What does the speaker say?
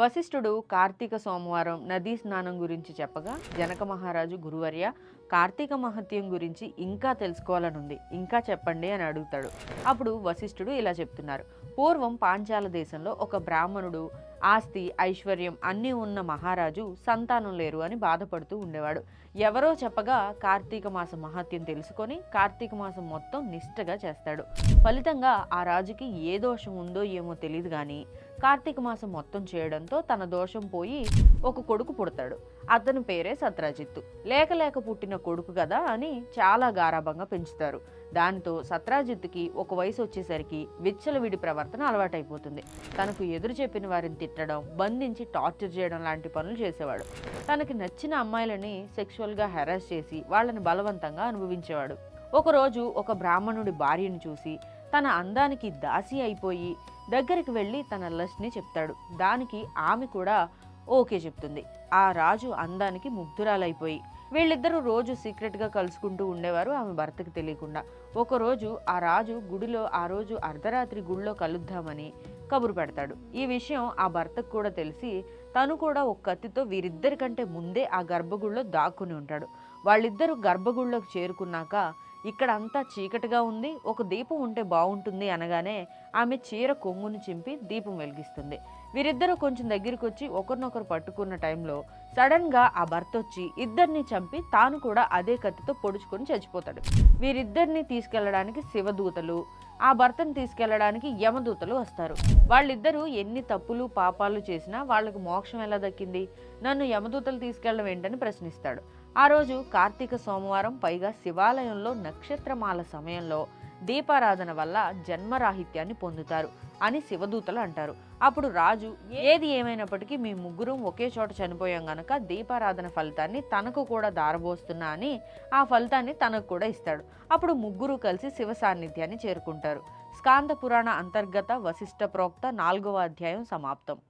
వశిష్ఠుడు కార్తీక సోమవారం నదీ స్నానం గురించి చెప్పగా జనక మహారాజు గురువర్య కార్తీక మహత్యం గురించి ఇంకా తెలుసుకోవాలనుంది. ఇంకా చెప్పండి అని అడుగుతాడు. అప్పుడు వశిష్ఠుడు ఇలా చెప్తున్నారు. పూర్వం పాంచాల దేశంలో ఒక బ్రాహ్మణుడు ఆస్తి ఐశ్వర్యం అన్నీ ఉన్న మహారాజు సంతానం లేరు అని బాధపడుతూ ఉండేవాడు. ఎవరో చెప్పగా కార్తీక మాస మహత్యం తెలుసుకొని కార్తీక మాసం మొత్తం నిష్టగా చేస్తాడు. ఫలితంగా ఆ రాజుకి ఏ దోషం ఉందో ఏమో తెలియదు కానీ కార్తీక మాసం మొత్తం చేయడంతో తన దోషం పోయి ఒక కొడుకు పుడతాడు. అతని పేరే సత్రాజిత్తు. లేక లేక పుట్టిన కొడుకు కదా అని చాలా గారాభంగా పెంచుతారు. దానితో సత్రాజిత్తుకి ఒక వయసు వచ్చేసరికి విచ్చలవిడి ప్రవర్తన అలవాటైపోతుంది. తనకు ఎదురు చెప్పిన వారిని తిట్టడం బంధించి టార్చర్ చేయడం లాంటి పనులు చేసేవాడు. తనకి నచ్చిన అమ్మాయిలని సెక్షువల్గా హెరాస్ చేసి వాళ్ళని బలవంతంగా అనుభవించేవాడు. ఒకరోజు ఒక బ్రాహ్మణుడి భార్యను చూసి తన అందానికి దాసి అయిపోయి దగ్గరికి వెళ్ళి తన లస్ట్ని చెప్తాడు. దానికి ఆమె కూడా ఓకే చెప్తుంది. ఆ రాజు అందానికి ముగ్ధురాలైపోయి వీళ్ళిద్దరూ రోజు సీక్రెట్గా కలుసుకుంటూ ఉండేవారు ఆమె భర్తకు తెలియకుండా. ఒకరోజు ఆ రాజు గుడిలో ఆ రోజు అర్ధరాత్రి గుడిలో కలుద్దామని కబురు పెడతాడు. ఈ విషయం ఆ భర్తకు కూడా తెలిసి తను కూడా ఒక కత్తితో వీరిద్దరికంటే ముందే ఆ గర్భగుడిలో దాక్కుని ఉంటాడు. వాళ్ళిద్దరూ గర్భగుడిలోకి చేరుకున్నాక ఇక్కడ అంతా చీకటిగా ఉంది ఒక దీపం ఉంటే బాగుంటుంది అనగానే ఆమె చీర కొంగును చింపి దీపం వెలిగిస్తుంది. వీరిద్దరూ కొంచెం దగ్గరికి వచ్చి ఒకరినొకరు పట్టుకున్న టైంలో సడన్గా ఆ భర్త వచ్చి ఇద్దరిని చంపి తాను కూడా అదే కత్తితో పొడుచుకొని చచ్చిపోతాడు. వీరిద్దరిని తీసుకెళ్ళడానికి శివదూతలు ఆ భర్తను తీసుకెళ్ళడానికి యమదూతలు వస్తారు. వాళ్ళిద్దరూ ఎన్ని తప్పులు పాపాలు చేసినా వాళ్ళకు మోక్షం ఎలా దక్కింది? నన్ను యమదూతలు తీసుకెళ్ళడం ఏంటని ప్రశ్నిస్తాడు. ఆ రోజు కార్తీక సోమవారం పైగా శివాలయంలో నక్షత్రమాల సమయంలో దీపారాధన వల్ల జన్మరాహిత్యాన్ని పొందుతారు అని శివదూతలు అంటారు. అప్పుడు రాజు ఏది ఏమైనప్పటికీ మీ ముగ్గురు ఒకే చోట చనిపోయాం గనక దీపారాధన ఫలితాన్ని తనకు కూడా దారబోస్తున్నా అని ఆ ఫలితాన్ని తనకు కూడా ఇస్తాడు. అప్పుడు ముగ్గురు కలిసి శివ సాన్నిధ్యాన్ని చేరుకుంటారు. స్కాంద పురాణ అంతర్గత వశిష్ట ప్రోక్త నాలుగవ అధ్యాయం సమాప్తం.